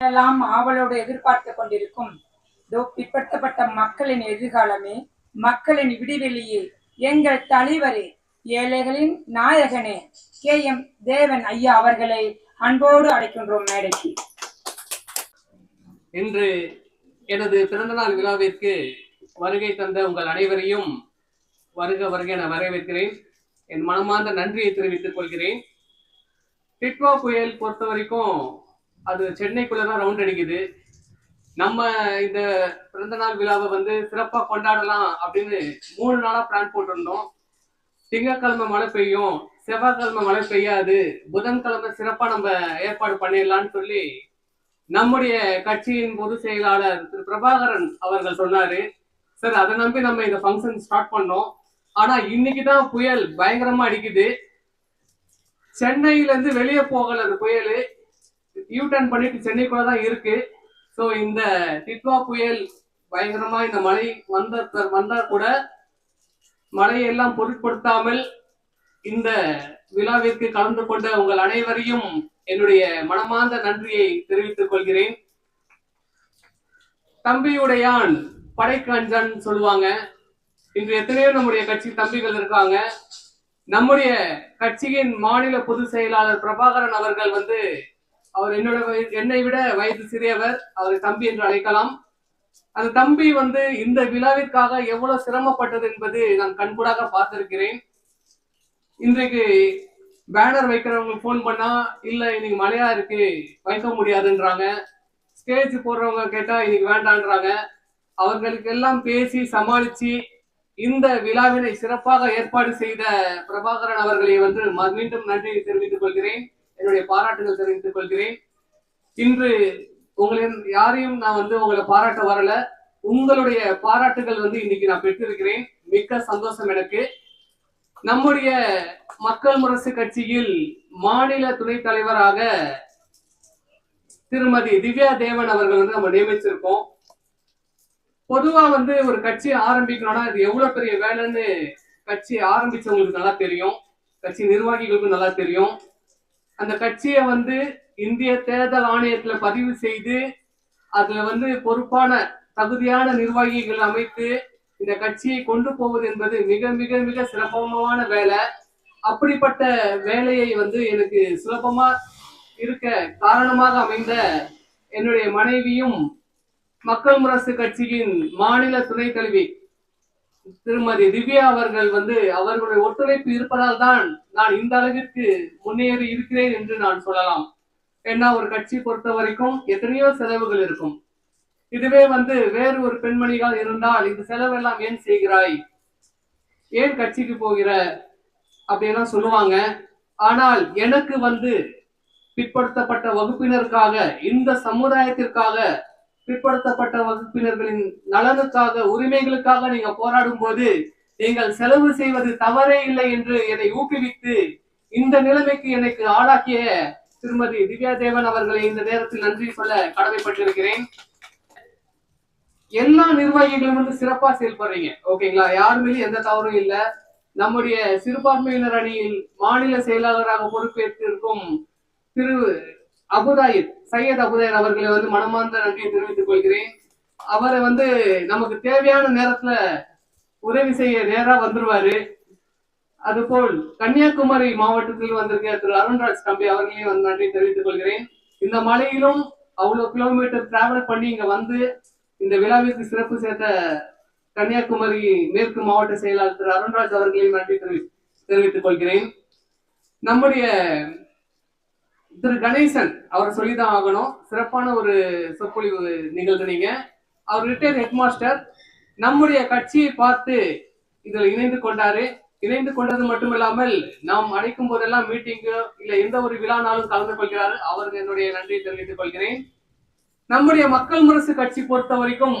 எல்லாம் ஆவலோடு எதிர்பார்த்து கொண்டிருக்கும். பிற்படுத்தப்பட்ட மக்களின் எதிர்காலமே மக்களின் விடிவெளியே. எங்கள் தலைவரே ஏழைகளின் நாயகனே கே. எம். தேவன் ஐயா அவர்களை அன்போடு அழைக்கின்றோம் மேடைக்கு. இன்று எனது பிறந்தநாள் விழாவிற்கு வருகை தந்த உங்கள் அனைவரையும் வருக வருக என வரவேற்கிறேன். என் மனமார்ந்த நன்றியை தெரிவித்துக் கொள்கிறேன். டிட்வா புயல் பொறுத்த வரைக்கும் அது சென்னைக்குள்ள தான் ரவுண்ட் அடிக்குது. நம்ம இந்த பிறந்தநாள் விழாவை வந்து சிறப்பா கொண்டாடலாம் அப்படின்னு மூணு நாளா பிளான் போட்டிருந்தோம். திங்கக்கிழமை மழை பெய்யும். செவ்வாய்க்கிழமை மழை பெய்யாது. புதன்கிழமை சிறப்பா நம்ம ஏற்பாடு பண்ணிடலாம்னு சொல்லி நம்முடைய கட்சியின் பொதுச் செயலாளர் திரு பிரபாகரன் அவர்கள் சொன்னாரு. சார் அதை நம்பி நம்ம இந்த ஃபங்க்ஷன் ஸ்டார்ட் பண்ணோம். ஆனா இன்னைக்கு தான் புயல் பயங்கரமா அடிக்குது. சென்னையில இருந்து வெளியே போகல அந்த புயல். யூ டர்ன் பண்ணிட்டு சென்னைக்குள்ள தான் இருக்கு. ஸோ இந்த டிட்வா புயல் பயங்கரமா இந்த மழை வந்த வந்தா கூட மழையெல்லாம் பொருட்படுத்தாமல் இந்த விழாவிற்கு கலந்து கொண்ட உங்கள் அனைவரையும் என்னுடைய மனமார்ந்த நன்றியை தெரிவித்துக் கொள்கிறேன். தம்பியுடையான் படைக்கஞ்சன் சொல்லுவாங்க. இன்று எத்தனையோ நம்முடைய கட்சி தம்பிகள் இருக்காங்க. நம்முடைய கட்சியின் மாநில பொதுச் செயலாளர் பிரபாகரன் அவர்கள் வந்து அவர் என்னோட என்னை விட வயது சிறியவர் அவரை தம்பி என்று அழைக்கலாம். அந்த தம்பி வந்து இந்த விழாவிற்காக எவ்வளவு சிரமப்பட்டது என்பது நான் கண்கூடாக பார்த்திருக்கிறேன். இன்றைக்கு பேனர் வைக்கிறவங்க ஃபோன் பண்ணா இல்ல இன்னைக்கு மழையா இருக்கு வைக்க முடியாதுன்றாங்க. ஸ்டேஜ் போடுறவங்க கேட்டா இன்னைக்கு வேண்டான்றாங்க. அவர்களுக்கு எல்லாம் பேசி சமாளிச்சு இந்த விழாவினை சிறப்பாக ஏற்பாடு செய்த பிரபாகரன் அவர்களை வந்து மீண்டும் நன்றி தெரிவித்துக் கொள்கிறேன். என்னுடைய பாராட்டுகள் தெரிவித்துக் கொள்கிறேன். இன்று உங்களின் யாரையும் நான் வந்து உங்களை பாராட்ட வரல. உங்களுடைய பாராட்டுகள் வந்து இன்னைக்கு நான் பெற்றிருக்கிறேன். மிக்க சந்தோஷம் எனக்கு. நம்முடைய மக்கள் முரசு கட்சியில் மாநில துணைத் தலைவராக திருமதி திவ்யா தேவன் அவர்கள் வந்து நம்ம நியமிச்சிருக்கோம். பொதுவா வந்து ஒரு கட்சி ஆரம்பிக்கணும்னா இது எவ்வளவு பெரிய வேலைன்னு கட்சி ஆரம்பிச்சவங்களுக்கு நல்லா தெரியும். கட்சி நிர்வாகிகளுக்கும் நல்லா தெரியும். அந்த கட்சியை வந்து இந்திய தேர்தல் ஆணையத்துல பதிவு செய்து அதுல வந்து பொறுப்பான தகுதியான நிர்வாகிகள் அமைத்து இந்த கட்சியை கொண்டு போவது என்பது மிக மிக மிக சிறப்பமான வேலை. அப்படிப்பட்ட வேலையை வந்து எனக்கு சுலபமா இருக்க காரணமாக அமைந்த என்னுடைய மனைவியும் மக்கள் முரசு கட்சியின் மாநில துணைத் தலைவி திருமதி திவ்யா அவர்கள் வந்து அவர்களுடைய ஒத்துழைப்பு இருப்பதால் தான் நான் இந்த அளவிற்கு முன்னேறி இருக்கிறேன் என்று நான் சொல்லலாம். ஏன்னா ஒரு கட்சி பொறுத்த வரைக்கும் எத்தனையோ செலவுகள் இருக்கும். இதுவே வந்து வேறு ஒரு பெண்மணிகள் இருந்தால் இந்த செலவெல்லாம் ஏன் செய்கிறாய்? ஏன் கட்சிக்கு போகிற? அப்படின்னா சொல்லுவாங்க. ஆனால் எனக்கு வந்து பிற்படுத்தப்பட்ட வகுப்பினருக்காக இந்த சமுதாயத்திற்காக பிற்படுத்தப்பட்ட வகுப்பினர்களின் நலனுக்காக உரிமைகளுக்காக நீங்க போராடும் போது நீங்கள் செலவு செய்வது தவறே இல்லை என்று என்னை ஊக்குவித்து இந்த நிலைமைக்கு எனக்கு ஆளாக்கிய திருமதி திவ்யா தேவன் அவர்களை இந்த நேரத்தில் நன்றி சொல்ல கடமைப்பட்டிருக்கிறேன். எல்லா நிர்வாகிகளும் வந்து சிறப்பா செயல்படுறீங்க. ஓகேங்களா? யாருமே எந்த தவறும் இல்ல. நம்முடைய சிறுபான்மையினர் அணியில் மாநில செயலாளராக பொறுப்பேற்றிருக்கும் திரு அபுதாயித் சையத் அபுதாயித் அவர்களை வந்து மனமார்ந்த நன்றியை தெரிவித்துக் கொள்கிறேன். அவரை வந்து நமக்கு தேவையான நேரத்துல உதவி செய்ய நேரா வந்துருவாரு. அதுபோல் கன்னியாகுமரி மாவட்டத்தில் வந்திருக்க திரு அருண்ராஜ் தம்பி அவர்களையும் வந்து நன்றி தெரிவித்துக் கொள்கிறேன். இந்த மலையிலும் அவ்வளவு கிலோமீட்டர் டிராவல் பண்ணி இங்க வந்து இந்த விழாவிற்கு சிறப்பு சேர்த்த கன்னியாகுமரி மேற்கு மாவட்ட செயலாளர் திரு அருண்ராஜ் அவர்களையும் நன்றி தெரிவி- தெரிவித்துக் கொள்கிறேன். நம்முடைய திரு கணேசன் அவர் சொல்லிதான் ஆகணும். சிறப்பான ஒரு சொற்பொழிவு நிகழ்த்துனீங்க அவர் ரிட்டையர் ஹெட் மாஸ்டர் நம்முடைய கட்சியை பார்த்து இதில் இணைந்து கொண்டாரு. இணைந்து கொண்டது மட்டுமில்லாமல் நாம் அழைக்கும் போதெல்லாம் மீட்டிங்கு இல்ல எந்த ஒரு விழானாலும் கலந்து கொள்கிறார். அவருக்கு என்னுடைய நன்றியை தெரிவித்துக் கொள்கிறேன். நம்முடைய மக்கள் முரசு கட்சி பொறுத்த வரைக்கும்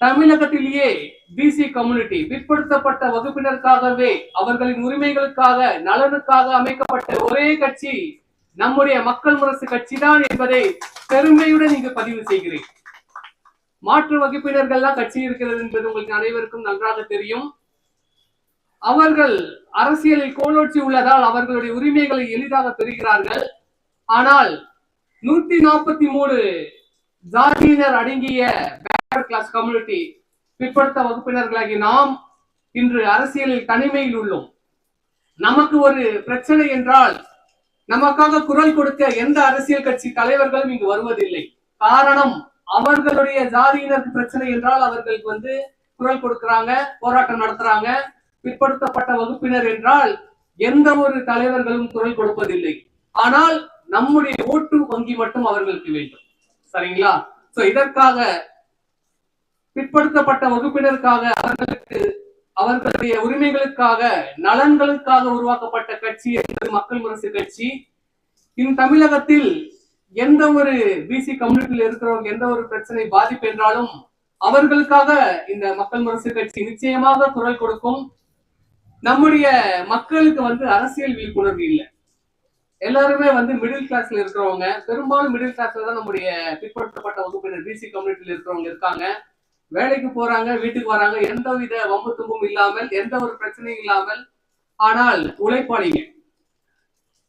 தமிழகத்திலேயே பிசி கம்யூனிட்டி பிற்படுத்தப்பட்ட வகுப்பினருக்காகவே அவர்களின் உரிமைகளுக்காக நலனுக்காக அமைக்கப்பட்ட ஒரே கட்சி நம்முடைய மக்கள் முரசு கட்சி தான் என்பதை பெருமையுடன் இங்கு பதிவு செய்கிறேன். மாற்று வகுப்பினர்கள்லாம் கட்சி இருக்கிறது என்பது உங்களுக்கு அனைவருக்கும் நன்றாக தெரியும். அவர்கள் அரசியலில் கோலோச்சி உள்ளதால் அவர்களுடைய உரிமைகளை எளிதாக பெறுகிறார்கள். ஆனால் நூத்தி நாற்பத்தி மூணு ஜாதியினர் அடங்கிய பேட்டர் கிளாஸ் கம்யூனிட்டி பிற்படுத்த வகுப்பினர்களாகி நாம் இன்று அரசியலில் தனிமையில் உள்ளோம். நமக்கு ஒரு பிரச்சனை என்றால் நமக்காக குரல் கொடுக்க எந்த அரசியல் கட்சி தலைவர்களும் இங்கு வருவதில்லை. காரணம் அவர்களுடைய ஜாதியினருக்கு பிரச்சனை என்றால் அவர்களுக்கு வந்து குரல் கொடுக்கறாங்க போராட்டம் நடத்துறாங்க பிற்படுத்தப்பட்ட வகுப்பினர் என்றால் எந்த ஒரு தலைவர்களும் குரல் கொடுப்பதில்லை. ஆனால் நம்முடைய ஓட்டு வங்கி மட்டும் அவர்களுக்கு வேண்டும். சரிங்களா? சோ இதற்காக பிற்படுத்தப்பட்ட வகுப்பினருக்காக அவர்களுக்கு அவர்களுடைய உரிமைகளுக்காக நலன்களுக்காக உருவாக்கப்பட்ட கட்சி என்பது மக்கள் முரசு கட்சி. இந்த தமிழகத்தில் எந்த ஒரு பிசி கம்யூனிட்டியில் இருக்கிறவங்க எந்த ஒரு பிரச்சனை பாதிப்பு என்றாலும் அவர்களுக்காக இந்த மக்கள் முரசு கட்சி நிச்சயமாக குரல் கொடுக்கும். நம்முடைய மக்களுக்கு வந்து அரசியல் விழிப்புணர்வு இல்லை. எல்லாருமே வந்து மிடில் கிளாஸ்ல இருக்கிறவங்க பெரும்பாலும் மிடில் கிளாஸ்ல தான் நம்முடைய பிற்படுத்தப்பட்ட வகுப்பினர் பிசி கம்யூனிட்டியில் இருக்கிறவங்க இருக்காங்க. வேலைக்கு போறாங்க வீட்டுக்கு வராங்க எந்த வித வம்பு தும்பும் இல்லாமல் எந்த ஒரு பிரச்சனையும் இல்லாமல் ஆனால் உழைப்பாளிங்க.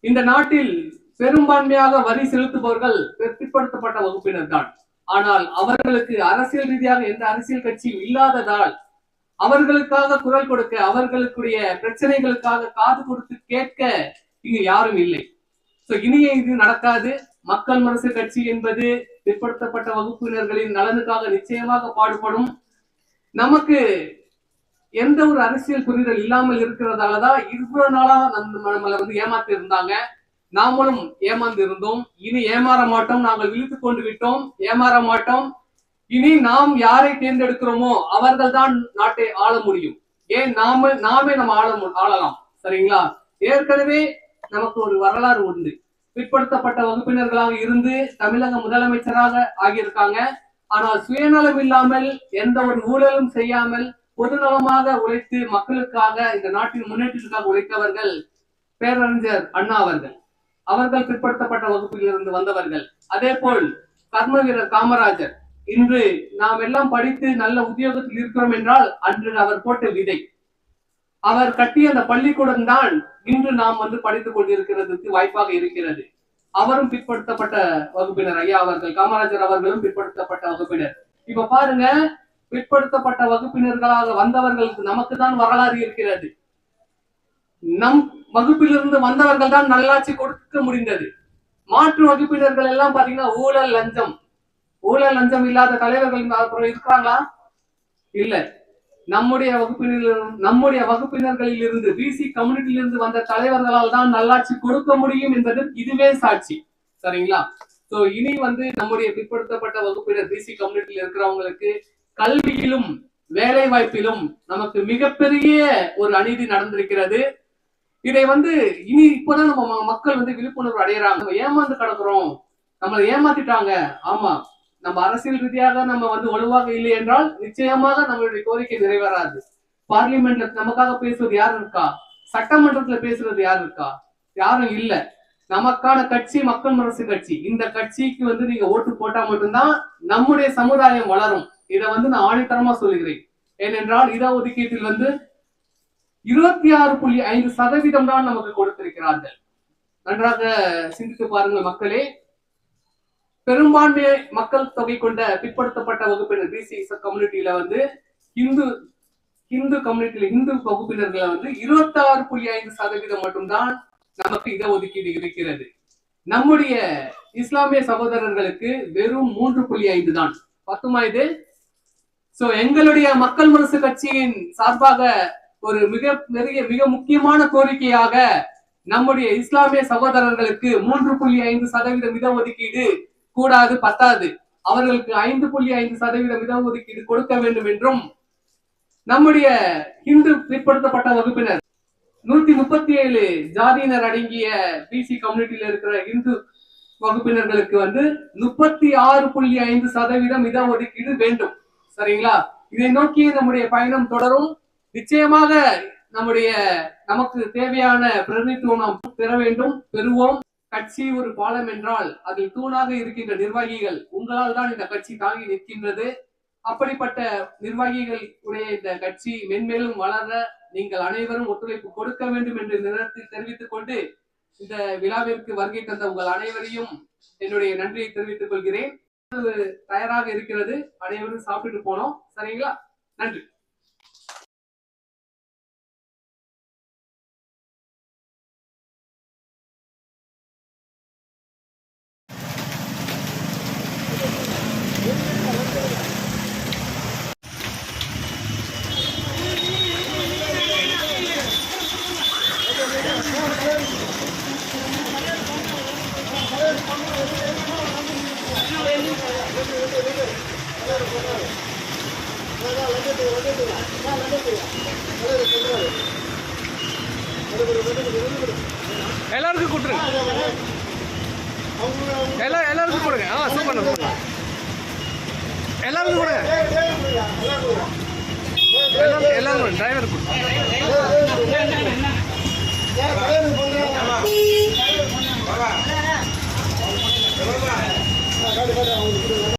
இந்த நாட்டில் பெரும்பான்மையாக வரி செலுத்துபவர்கள் பிற்படுத்தப்பட்ட வகுப்பினர் தான் ஆனால் அவர்களுக்கு அரசியல் ரீதியாக எந்த அரசியல் கட்சியும் இல்லாததால் அவர்களுக்காக குரல் கொடுக்க அவர்களுக்குடைய பிரச்சனைகளுக்காக காது கொடுத்து கேட்க இங்கு யாரும் இல்லை. சோ இனிய இது நடக்காது. மக்கள் மனசு கட்சி என்பது பிற்படுத்தப்பட்ட வகுப்பினர்களின் நலனுக்காக நிச்சயமாக பாடுபடும். நமக்கு எந்த ஒரு அரசியல் புரிதல் இல்லாமல் இருக்கிறதாலதான் இவ்வளவு நாளா நம்ம நம்மளை வந்து ஏமாத்தி இருந்தாங்க. நாமளும் ஏமாந்து இருந்தோம். இனி ஏமாற மாட்டோம். நாங்கள் விழித்து கொண்டு விட்டோம். ஏமாற மாட்டோம். இனி நாம் யாரை தேர்ந்தெடுக்கிறோமோ அவர்கள் தான் நாட்டை ஆள முடியும். ஏன் நாம நாமே நம்ம ஆள ஆளலாம். சரிங்களா? ஏற்கனவே நமக்கு ஒரு வரலாறு உண்டு. பிற்படுத்தப்பட்ட வகுப்பினர்களாக இருந்து தமிழக முதலமைச்சராக ஆகியிருக்காங்க. ஆனால் சுயநலம் இல்லாமல் எந்த ஒரு ஊழலும் செய்யாமல் பொதுநலமாக உழைத்து மக்களுக்காக இந்த நாட்டின் முன்னேற்றத்திற்காக உழைத்தவர்கள் பேரறிஞர் அண்ணா அவர்கள். அவர்கள் பிற்படுத்தப்பட்ட வகுப்பில் இருந்து வந்தவர்கள். அதே போல் கர்ம வீரர் காமராஜர். இன்று நாம் எல்லாம் படித்து நல்ல உத்தியோகத்தில் இருக்கிறோம் என்றால் அன்று அவர் போட்ட விதை. அவர் கட்டிய அந்த பள்ளிக்கூடம் தான் இன்று நாம் வந்து படித்துக் கொண்டிருக்கிறதுக்கு வாய்ப்பாக இருக்கிறது. அவரும் பிற்படுத்தப்பட்ட வகுப்பினர். ஐயா அவர்கள் காமராஜர் அவர்களும் பிற்படுத்தப்பட்ட வகுப்பினர். இப்ப பாருங்க பிற்படுத்தப்பட்ட வகுப்பினர்களாக வந்தவர்களுக்கு நமக்கு தான் வரலாறு இருக்கிறது. நம் வகுப்பிலிருந்து வந்தவர்கள் தான் நல்லாட்சி கொடுக்க முடிந்தது. மாற்று வகுப்பினர்கள் எல்லாம் பாத்தீங்கன்னா ஊழல் லஞ்சம். ஊழல் லஞ்சம் இல்லாத தலைவர்கள் இருக்கிறாங்களா? இல்ல. நம்முடைய வகுப்பினர் நம்முடைய வகுப்பினர்களில் இருந்து பிசி கம்யூனிட்டியிலிருந்து வந்த தலைவர்களால் தான் நல்லாட்சி கொடுக்க முடியும் என்பது இதுவே சாட்சி. சரிங்களா? சோ இனி வந்து நம்முடைய பிற்படுத்தப்பட்ட வகுப்பினர் பிசி கம்யூனிட்டியில் இருக்கிறவங்களுக்கு கல்வியிலும் வேலை வாய்ப்பிலும் நமக்கு மிகப்பெரிய ஒரு அநீதி நடந்திருக்கிறது. இதை வந்து இனி இப்பதான் நம்ம மக்கள் வந்து விழிப்புணர்வு அடையிறாங்க. ஏமாந்து கிடக்குறோம். நம்மளை ஏமாத்திட்டாங்க. ஆமா. நம்ம அரசியல் ரீதியாக நம்ம வந்து வலுவாக இல்லை என்றால் நிச்சயமாக நம்மளுடைய கோரிக்கை நிறைவேறாது. பார்லிமெண்ட்ல நமக்காக பேசுவது யார் இருக்கா? சட்டமன்றத்துல பேசுறது யார் இருக்கா? யாரும் இல்ல. நமக்கான கட்சி மக்கள் அரசு கட்சி. இந்த கட்சிக்கு வந்து நீங்க ஓட்டு போட்டா மட்டும்தான் நம்முடைய சமுதாயம் வளரும். இதை வந்து நான் ஆணித்தரமா சொல்லுகிறேன். ஏனென்றால் இட ஒதுக்கீட்டில் வந்து இருபத்தி ஆறு புள்ளி ஐந்து சதவீதம் தான் நமக்கு கொடுத்திருக்கிறார்கள். நன்றாக சிந்தித்து பாருங்கள் மக்களே. பெரும்பான்மை மக்கள் தொகை கொண்ட பிற்படுத்தப்பட்ட வகுப்பினர் பிசி கம்யூனிட்டியில வந்து இந்து இந்து கம்யூனிட்டியில இந்து வகுப்பினர்களை வந்து இருபத்தி ஆறு புள்ளி ஐந்து சதவீதம் மட்டும்தான் நமக்கு இடஒதுக்கீடு இருக்கிறது. நம்முடைய இஸ்லாமிய சகோதரர்களுக்கு வெறும் மூன்று புள்ளி ஐந்து தான். பத்துமா இது? சோ எங்களுடைய மக்கள் மனசு கட்சியின் சார்பாக ஒரு மிக பெரிய மிக முக்கியமான கோரிக்கையாக நம்முடைய இஸ்லாமிய சகோதரர்களுக்கு மூன்று புள்ளி ஐந்து சதவீதம் இடஒதுக்கீடு கூடாது பத்தாது. அவர்களுக்கு ஐந்து புள்ளி ஐந்து சதவீதம் இடஒதுக்கீடு கொடுக்க வேண்டும் என்றும் நம்முடைய இந்து பிற்படுத்தப்பட்ட வகுப்பினர் நூத்தி முப்பத்தி ஏழு ஜாதியினர் அடங்கிய பிசி கம்யூனிட்டியில இருக்கிற இந்து வகுப்பினர்களுக்கு வந்து முப்பத்தி ஆறு புள்ளி ஐந்து சதவீதம் இடஒதுக்கீடு வேண்டும். சரிங்களா? இதை நோக்கி நம்முடைய பயணம் தொடரும். நிச்சயமாக நம்முடைய நமக்கு தேவையான பிரதிநிதித்துவம் பெற வேண்டும் பெறுவோம். கட்சி ஒரு பாலம் என்றால் அதில் தூணாக இருக்கின்ற நிர்வாகிகள் உங்களால் தான் இந்த கட்சி தாங்கி நிற்கின்றது. அப்படிப்பட்ட நிர்வாகிகள் உடைய இந்த கட்சி மென்மேலும் வளர நீங்கள் அனைவரும் ஒத்துழைப்பு கொடுக்க வேண்டும் என்று இந்த தெரிவித்துக் கொண்டு இந்த விழாவிற்கு வருகை தந்த உங்கள் அனைவரையும் என்னுடைய நன்றியை தெரிவித்துக் கொள்கிறேன். தயாராக இருக்கிறது. அனைவரும் சாப்பிட்டுட்டு போனோம். சரிங்களா? நன்றி. எல்லாருக்கும் கொடுத்துருங்க எல்லா எல்லாருக்கும் கொடுங்க ஆ சூப்பர் சூப்பர் எல்லாருக்கும் கொடுங்க எல்லாரும் எல்லாரும் டிரைவர் கொடுங்க